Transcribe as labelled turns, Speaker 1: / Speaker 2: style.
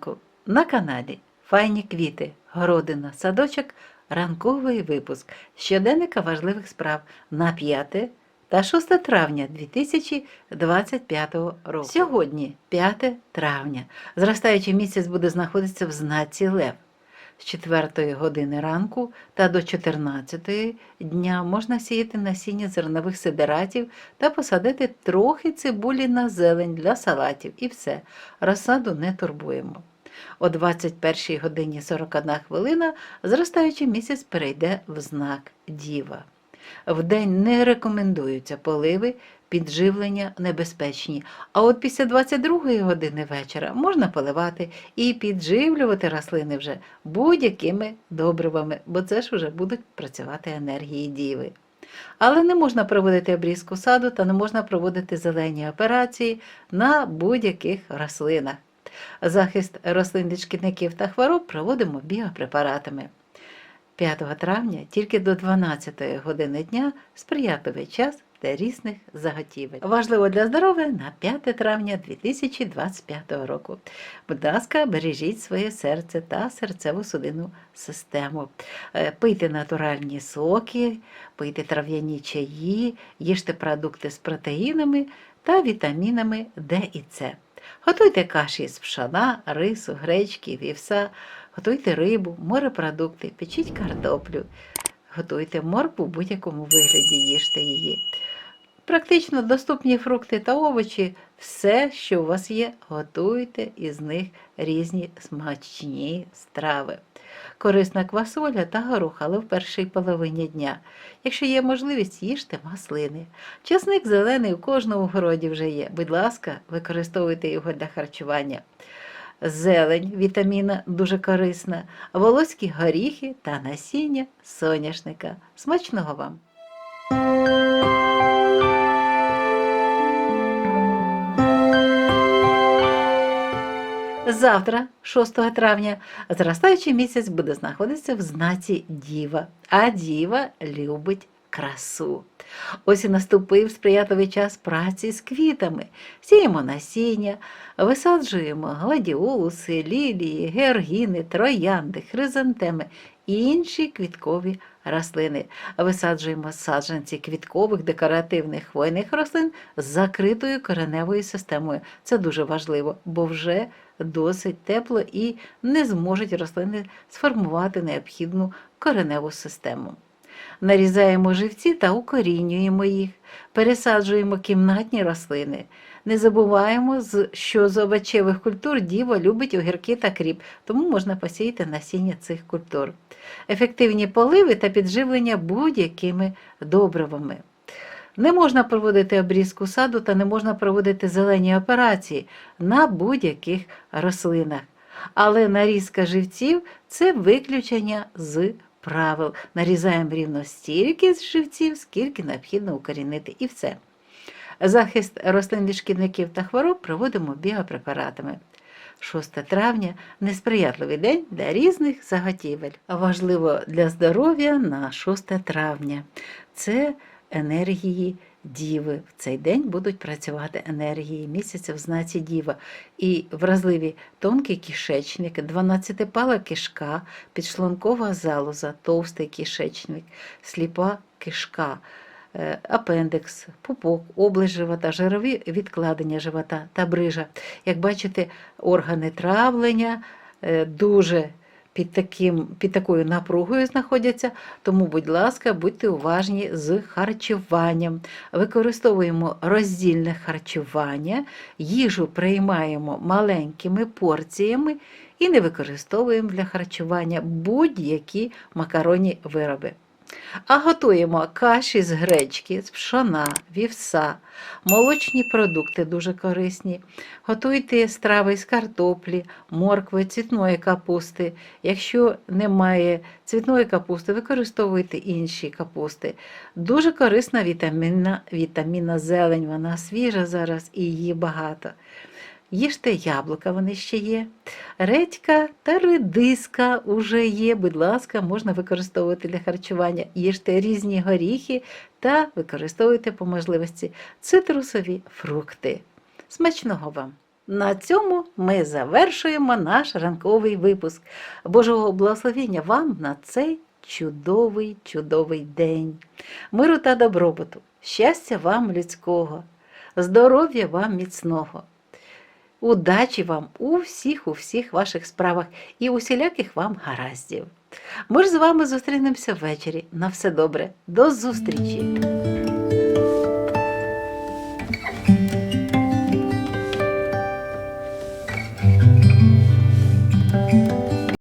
Speaker 1: ранку на каналі Файні квіти, городина, садочок, ранковий випуск щоденника важливих справ на 5 та 6 травня 2025 року. Сьогодні 5 травня. Зростаючий місяць буде знаходитися в знаці Лев. З 4 години ранку та до 14 дня можна сіяти насіння зернових сидератів та посадити трохи цибулі на зелень для салатів. І все, розсаду не турбуємо. О 21 годині 41 хвилина зростаючий місяць перейде в знак Діва. Вдень не рекомендуються поливи, підживлення небезпечні, а от після 22 години вечора можна поливати і підживлювати рослини вже будь-якими добривами, бо це ж вже будуть працювати енергії діви. Але не можна проводити обрізку саду та не можна проводити зелені операції на будь-яких рослинах. Захист рослин від шкідників та хвороб проводимо біопрепаратами. 5 травня тільки до 12 години дня сприятливий час для різних заготівель. Важливо для здоров'я на 5 травня 2025 року. Будь ласка, бережіть своє серце та серцеву судинну систему. Е, Пийте натуральні соки, пийте трав'яні чаї, їжте продукти з протеїнами та вітамінами Д і С. Готуйте каші з пшана, рису, гречки, вівса, готуйте рибу, морепродукти, печіть картоплю, готуйте моркву в будь-якому вигляді, їжте її. Практично доступні фрукти та овочі, все, що у вас є, готуйте із них різні смачні страви. Корисна квасоля та горох, але в першій половині дня. Якщо є можливість, їжте маслини. Часник зелений у кожному городі вже є. Будь ласка, використовуйте його для харчування. Зелень вітаміна дуже корисна, волоські горіхи та насіння соняшника. Смачного вам! Завтра, 6 травня, зростаючий місяць буде знаходитися в знаці Діва, а Діва любить красу. Ось і наступив сприятливий час праці з квітами. Сіємо насіння, висаджуємо гладіолуси, лілії, георгіни, троянди, хризантеми і інші квіткові рослини. Висаджуємо саджанці квіткових декоративних хвойних рослин з закритою кореневою системою. Це дуже важливо, бо вже досить тепло і не зможуть рослини сформувати необхідну кореневу систему. Нарізаємо живці та укорінюємо їх, пересаджуємо кімнатні рослини. Не забуваємо, що з овочевих культур діва любить огірки та кріп, тому можна посіяти насіння цих культур. Ефективні поливи та підживлення будь-якими добривами. Не можна проводити обрізку саду та не можна проводити зелені операції на будь-яких рослинах. Але нарізка живців це виключення з правил. Нарізаємо рівно стільки з живців, скільки необхідно укорінити, і все. Захист рослин від шкідників та хвороб проводимо біопрепаратами. 6 травня несприятливий день для різних заготівель. Важливо для здоров'я на 6 травня це енергії діви. В цей день будуть працювати енергії місяця в знаці діва. І вразливі тонкий кишечник, 12-пала кишка, підшлункова залоза, товстий кишечник, сліпа кишка. е, Апендекс, пупок, область живота, жирові відкладення живота та брижа. Як бачите, органи травлення е, дуже під, таким, під такою напругою знаходяться, тому, будь ласка, будьте уважні з харчуванням. Використовуємо роздільне харчування, їжу приймаємо маленькими порціями і не використовуємо для харчування будь-які макаронні вироби. А готуємо каші з гречки, з пшона, вівса, молочні продукти дуже корисні. Готуйте страви з картоплі, моркви, цвітної капусти. Якщо немає цвітної капусти, використовуйте інші капусти. Дуже корисна вітамінна, вітамінна зелень, вона свіжа зараз і її багато. Їжте яблука, вони ще є. Редька та редиска уже є. Будь ласка, можна використовувати для харчування. Їжте різні горіхи та використовуйте по можливості цитрусові фрукти. Смачного вам! На цьому ми завершуємо наш ранковий випуск. Божого благословення вам на цей чудовий, чудовий день. Миру та добробуту, щастя вам людського, здоров'я вам міцного. Удачі вам у всіх, у всіх ваших справах і усіляких вам гараздів. Ми ж з вами зустрінемося ввечері. На все добре. До зустрічі!